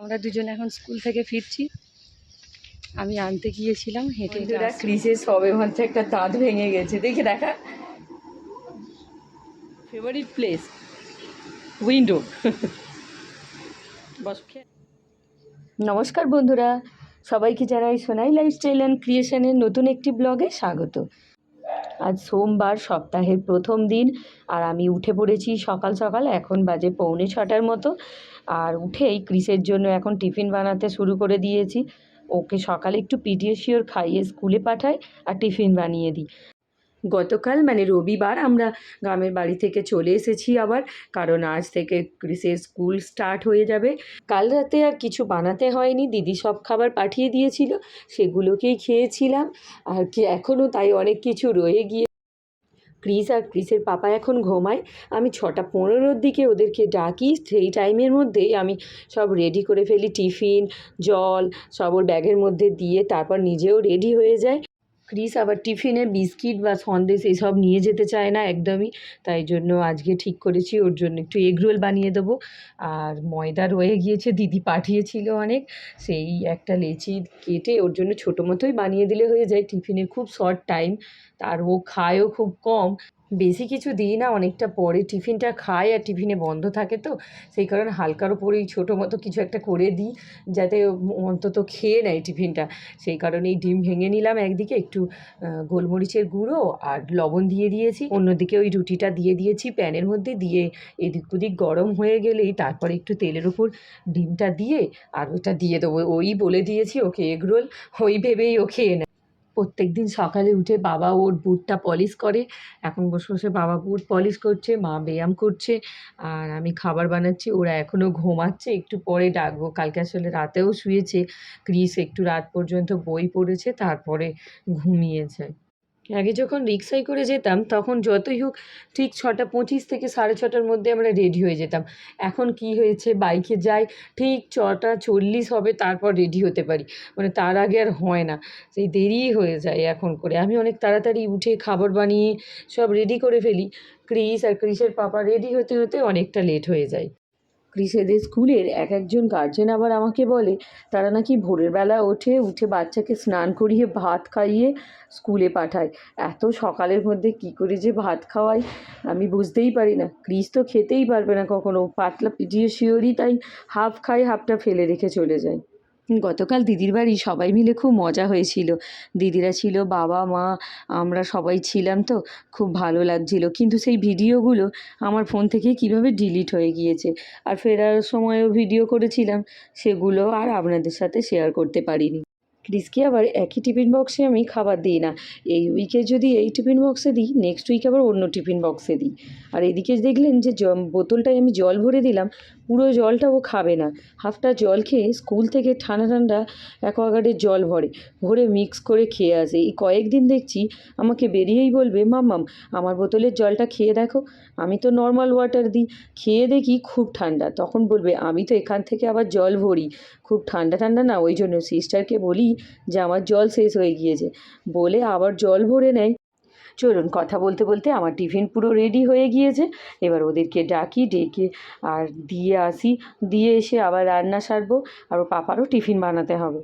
আমরা দুজন এখন স্কুল থেকে ফিরছি। আমি আনতে গিয়েছিলাম হেঁটে। ক্রিসের সবে মাত্র একটা দাঁত ভেঙে গেছে। দেখি দেখা। ফেভারিট প্লেস উইন্ডো নমস্কার বন্ধুরা সবাইকে জানাই সোনাই লাইফস্টাইল অ্যান্ড ক্রিয়েশনের নতুন একটি ব্লগে স্বাগত। আজ সোমবার সপ্তাহের প্রথম দিন আর আমি উঠে পড়েছি সকাল সকাল, এখন বাজে পৌনে ছটার মতো। আর উঠে এই ক্রিসের জন্য এখন টিফিন বানাতে শুরু করে দিয়েছি। ওকে সকালে একটু পিডিএসিওর খাইয়ে স্কুলে পাঠাই আর টিফিন বানিয়ে দিই। গতকাল মানে রবিবার আমরা গ্রামের বাড়ি থেকে চলে এসেছি আবার, কারণ আজ থেকে ক্রিসের স্কুল স্টার্ট হয়ে যাবে। কাল রাতে আর কিছু বানাতে হয়নি, দিদি সব খাবার পাঠিয়ে দিয়েছিল, সেগুলোকেই খেয়েছিলাম। আর কি এখনও তাই অনেক কিছু রয়ে গিয়ে ক্রিস আর ক্রিসের পাপা এখন ঘুমায়। আমি ছটা পনেরোর দিকে ওদেরকে ডাকি, সেই টাইমের মধ্যেই আমি সব রেডি করে ফেলি, টিফিন, জল, সব ওর ব্যাগের মধ্যে দিয়ে তারপর নিজেও রেডি হয়ে যায়। ক্রিস আবার টিফিনে বিস্কিট বা সন্দেশ এসব নিয়ে যেতে চায় না একদমই। তাই জন্য আজকে ঠিক করেছি, ওর জন্য একটু এগরোল বানিয়ে দেবো। আর ময়দা রয়ে গিয়েছে, দিদি পাঠিয়েছিল অনেক। সেই একটা লেচি কেটে ওর জন্য ছোটো মতোই বানিয়ে দিলে হয়ে যায়। টিফিনে খুব শর্ট টাইম আর ও খায়ও খুব কম। বেশি কিছু দিই না, অনেকটা পরে টিফিনটা খায় আর টিফিনে বন্ধ থাকে তো, সেই কারণে হালকার ওপরেই ছোটো মতো কিছু একটা করে দিই, যাতে অন্তত খেয়ে নেয় টিফিনটা। সেই কারণে এই ডিম ভেঙে নিলাম একদিকে, একটু গোলমরিচের গুঁড়ো আর লবণ দিয়ে দিয়েছি। অন্যদিকে ওই রুটিটা দিয়ে দিয়েছি প্যানের মধ্যে, দিয়ে এদিক ওদিক গরম হয়ে গেলেই তারপরে একটু তেলের উপর ডিমটা দিয়ে আর ওটা দিয়ে দেবো। ওই বলে দিয়েছি, ওকে এগরোল ওই ভেবেই ও খেয়ে নেয়। প্রত্যেক দিন সকালে উঠে বাবা ওর বুটটা পলিশ করে। এখন বসে বসে বাবা বুট পলিশ করছে, মা ব্যায়াম করছে, আর আমি খাবার বানাচ্ছি, ওরা এখনও ঘুমাচ্ছে, একটু পরে ডাকবো। কালকে আসলে রাতেও শুয়েছে, ক্রিস একটু রাত পর্যন্ত বই পড়েছে, তারপরে ঘুমিয়েছে। আগে যখন রিক্সায় করে যেতাম, তখন যতই হোক ঠিক ছটা পঁচিশ থেকে সাড়ে ছটার মধ্যে আমরা রেডি হয়ে যেতাম। এখন কি হয়েছে? বাইকে যাই, ঠিক ছটা চল্লিশ হবে, তারপর রেডি হতে পারি। মানে তার আগে আর হয় না। সেই দেরিই হয়ে যায় এখন করে। আমি অনেক তাড়াতাড়ি উঠে খাবার বানিয়ে সব রেডি করে ফেলি। ক্রিস আর ক্রিসের পাপা রেডি হতে হতে অনেকটা লেট হয়ে যায়। ক্রিসেদের স্কুলের এক একজন গার্জেন আবার আমাকে বলে, তারা নাকি ভোরের বেলা ওঠে, উঠে বাচ্চাকে স্নান করিয়ে ভাত খাইয়ে স্কুলে পাঠায়। এত সকালের মধ্যে কি করে যে ভাত খাওয়াই? আমি বুঝতেই পারি না। ক্রিস তো খেতেই পারবে না কখনো। পাতলা পিটিয়ে শিওরই তাই হাফ খাই হাফটা ফেলে রেখে চলে যায়। গতকাল দিদির বাড়ি সবাই মিলে খুব মজা হয়েছিল। দিদিরা ছিল, বাবা, মা, আমরা সবাই ছিলাম তো, খুব ভালো লাগছিল। কিন্তু সেই ভিডিওগুলো আমার ফোন থেকে কীভাবে ডিলিট হয়ে গিয়েছে। আর ফেরার সময়ও ভিডিও করেছিলাম, সেগুলো আর আপনাদের সাথে শেয়ার করতে পারিনি। ক্রিসকে আবার একই টিফিন বক্সে আমি খাবার দিই না। এই উইকে যদি এই টিফিন বক্সে দিই নেক্সট উইক আবার অন্য টিফিন বক্সে দিই। আর এদিকে দেখলেন যে বোতলটায় আমি জল ভরে দিলাম পুরো জলটা ও খাবে না। হাফটা জল খেয়ে স্কুল থেকে ঠান্ডা ঠান্ডা অ্যাকোয়াগার্ডের জল ভরে ভরে মিক্স করে খেয়ে আসে। এই কয়েকদিন দেখছি আমাকে বেরিয়েই বলবে মাম্মাম আমার বোতলের জলটা খেয়ে দেখো। আমি তো নর্মাল ওয়াটার দিই। খেয়ে দেখি খুব ঠান্ডা। তখন বলবে, আমি তো এখান থেকে আবার জল ভরি। খুব ঠান্ডা ঠান্ডা না, ওই জন্য সিস্টারকে বলি যে আমার জল শেষ হয়ে গিয়েছে। বলে আবার জল ভরে নেয়। চলুন কথা বলতে বলতে আমার টিফিন পুরো রেডি হয়ে গিয়েছে। এবার ওদেরকে ডাকি, ডেকে আর দিয়ে আসি। দিয়ে এসে আবার রান্না সারবো আর ওর পাপারও টিফিন বানাতে হবে।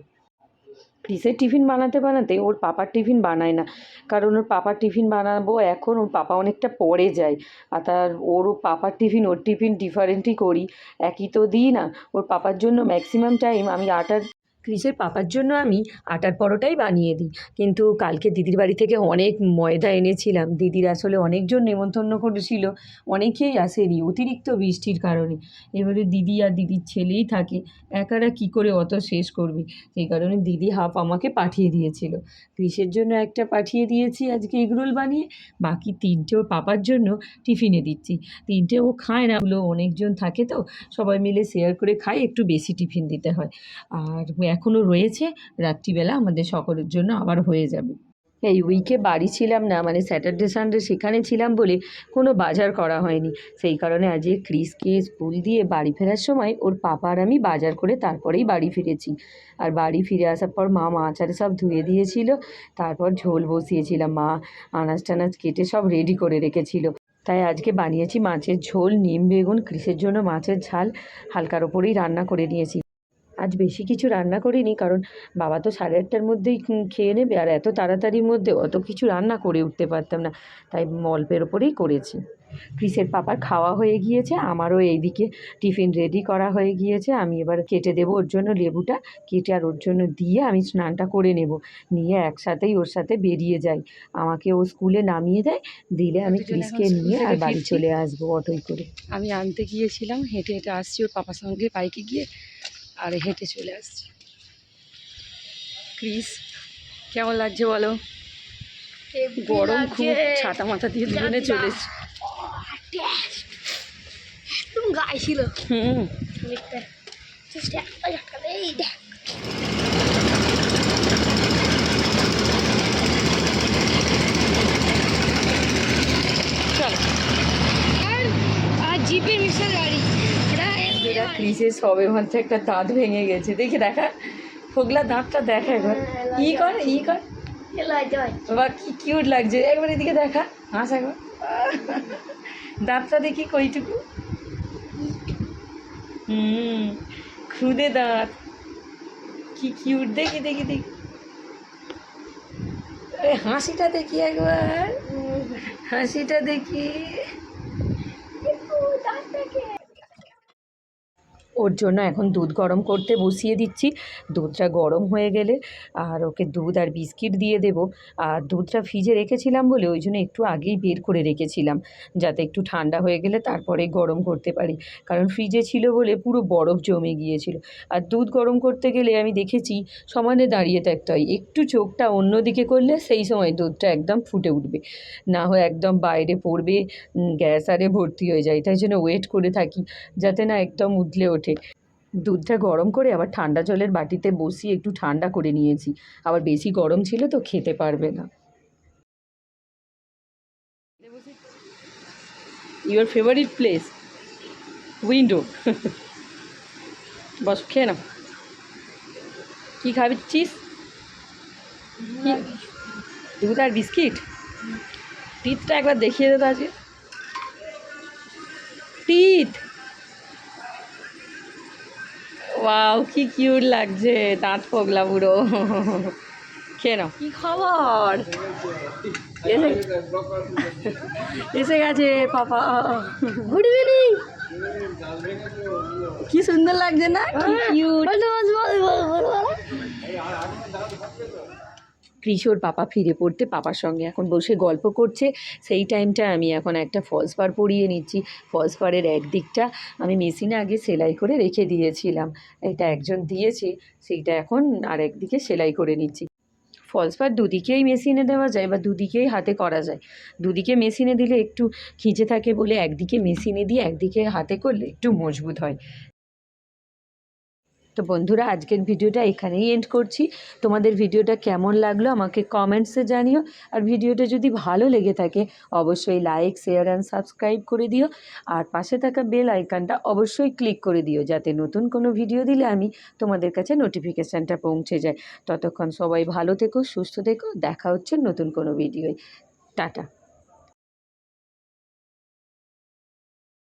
ক্রিসের টিফিন বানাতে বানাতে? ওর পাপার টিফিন বানায় না। কারণ ওর পাপার টিফিন বানাবো, এখন ওর পাপা অনেকটা পরে যায়। আর তার ওরও পাপার টিফিন, ওর টিফিন ডিফারেন্টই করি। একই তো দিই না। ওর পাপার জন্য ম্যাক্সিমাম টাইম আমি আটার ক্রিসের পাপার জন্য আমি আটার পরোটাই বানিয়ে দিই। কিন্তু কালকে দিদির বাড়ি থেকে অনেক ময়দা এনেছিলাম। দিদির আসলে অনেকজন নেমন্তন্ন করেছিল। অনেকেই আসেনি অতিরিক্ত বৃষ্টির কারণে। এবারে দিদি আর দিদির ছেলেই থাকে। একারা কি করে অত শেষ করবে? সেই কারণে দিদি হাফ আমাকে পাঠিয়ে দিয়েছিল। ক্রিসের জন্য একটা পাঠিয়ে দিয়েছি আজকে এগরোল বানিয়ে। বাকি তিনটে পাপার জন্য টিফিনে দিচ্ছি। তিনটে ও খায় না। ওগুলো অনেকজন থাকে তো। সবাই মিলে শেয়ার করে খাই। একটু বেশি টিফিন দিতে হয়। আর এখনও রয়েছে, রাত্রিবেলা আমাদের সকলের জন্য আবার হয়ে যাবে। এই উইকে বাড়ি ছিলাম না মানে স্যাটারডে সানডে সেখানে ছিলাম বলে কোনো বাজার করা হয়নি। সেই কারণে আজকে ক্রিসকে স্কুল দিয়ে বাড়ি ফেরার সময় ওর পাপা আর আমি বাজার করে তারপরেই বাড়ি ফিরেছি। আর বাড়ি ফিরে আসার পর মা মাছ আর সব ধুয়ে দিয়েছিল, তারপর ঝোল বসিয়েছিলাম। মা আনাজ টানাজ কেটে সব রেডি করে রেখেছিল। তাই আজকে বানিয়েছি মাছের ঝোল, নিম, বেগুন, ক্রিসের জন্য মাছের ঝাল, হালকার ওপরেই রান্না করে নিয়েছি। আজ বেশি কিছু রান্না করিনি কারণ বাবা তো সাড়ে আটটার মধ্যেই খেয়ে নেবে আর এত তাড়াতাড়ির মধ্যে অত কিছু রান্না করে উঠতে পারতাম না তাই অল্পের ওপরেই করেছি। ক্রিসের পাপার খাওয়া হয়ে গিয়েছে আমারও এইদিকে টিফিন রেডি করা হয়ে গিয়েছে আমি এবার কেটে দেবো ওর জন্য লেবুটা কেটে আর ওর জন্য দিয়ে আমি স্নানটা করে নেব নিয়ে একসাথেই ওর সাথে বেরিয়ে যাই। আমাকে ও স্কুলে নামিয়ে দেয় দিলে আমি ক্রিসকে নিয়ে আর বাড়ি চলে আসব অটোয় করে। আমি আনতে গিয়েছিলাম হেঁটে হেঁটে আসছি ওর পাপার সঙ্গে বাইকে গিয়ে। আর হেঁটে চলে আসছি। ক্রিস কেমন লাগছে বলো? গরম খুব ছাতা মাথা দিয়ে দুজনে চলে এসছি একদম গায়ে ছিল। হুম। চলো। আর জিপের মিক্সার গাড়ি। এটা এরা ক্রিসের সবে মাত্র একটা দাঁত ভেঙে গেছে। দেখি দেখা ফোগলা দাঁতটা দেখা একবার ই কর ই কর। বাবা কি কিউট লাগছে। একবার এদিকে দেখা হাস একবার দাঁতটা দেখি কইটুকু। হুম খুদে দাঁত। কি কিউট দেখি দেখি দেখি। হাসিটা দেখি একবার। হাসিটা দেখি। ওর জন্য এখন দুধ গরম করতে বসিয়ে দিচ্ছি। দুধটা গরম হয়ে গেলে আর ওকে দুধ আর বিস্কিট দিয়ে দেবো। আর দুধটা ফ্রিজে রেখেছিলাম বলে ওই জন্য একটু আগেই বের করে রেখেছিলাম, যাতে একটু ঠান্ডা হয়ে গেলে তারপরে গরম করতে পারি। কারণ ফ্রিজে ছিল বলে পুরো বরফ জমে গিয়েছিল। আর দুধ গরম করতে গেলে আমি দেখেছি সমানে দাঁড়িয়ে থাকতে হয়। একটু চোখটা অন্যদিকে করলে সেই সময় দুধটা একদম ফুটে উঠবে। না হয় একদম বাইরে পড়বে গ্যাস আরে ভর্তি হয়ে যায়। তাই জন্য ওয়েট করে থাকি, যাতে না একদম উঠলে ওঠে। দুধটা গরম করে আবার ঠান্ডা জলের বাটিতে বসিয়ে একটু ঠান্ডা করে নিয়েছি। আবার বেশি গরম ছিল তো খেতে পারবে না। ইউর ফেভারিট প্লেস উইন্ডো বস খেয়ে নাও। কী খাচ্ছিস? কি? দুধ আর বিস্কিট? টিথটা একবার দেখিয়ে দে তো আজকে টিথ ওয়াও কি কিউট লাগছে দাঁত পগলা পুরো। খেয়ে নাও। কি খবর? এসে এসে গেছে পাপা। গুড ইভিনিং কি সুন্দর লাগছে না? কি কিউট বল বল বল বল বল কৃষোর পাপা ফিরে পড়তে পাপার সঙ্গে এখন বসে গল্প করছে। সেই টাইমটা আমি এখন একটা ফলস পার পরিয়ে নিচ্ছি। ফলস পারের একদিকটা আমি মেশিনে আগে সেলাই করে রেখে দিয়েছিলাম। এটা একজন দিয়েছে, সেইটা এখন আর একদিকে সেলাই করে নিচ্ছি। ফলস পার দুদিকেই মেশিনে দেওয়া যায় বা দুদিকেই হাতে করা যায়। দুদিকে মেশিনে দিলে একটু খিঁচে থাকে বলে একদিকে মেশিনে দিয়ে একদিকে হাতে করলে একটু মজবুত হয়। তো বন্ধুরা, আজকের ভিডিওটা এখানেই এন্ড করছি। তোমাদের ভিডিওটা কেমন লাগল আমাকে কমেন্টসে জানিও। আর ভিডিওটা যদি ভালো লেগে থাকে, অবশ্যই লাইক শেয়ার অ্যান্ড সাবস্ক্রাইব করে দিও। আর পাশে থাকা বেল আইকনটা অবশ্যই ক্লিক করে দিও, যাতে নতুন কোনো ভিডিও দিলে আমি তোমাদের কাছে নোটিফিকেশানটা পৌঁছে যায়। ততক্ষণ সবাই ভালো থেকো, সুস্থ থেকো, দেখা হচ্ছে নতুন কোনো ভিডিওয় টাটা।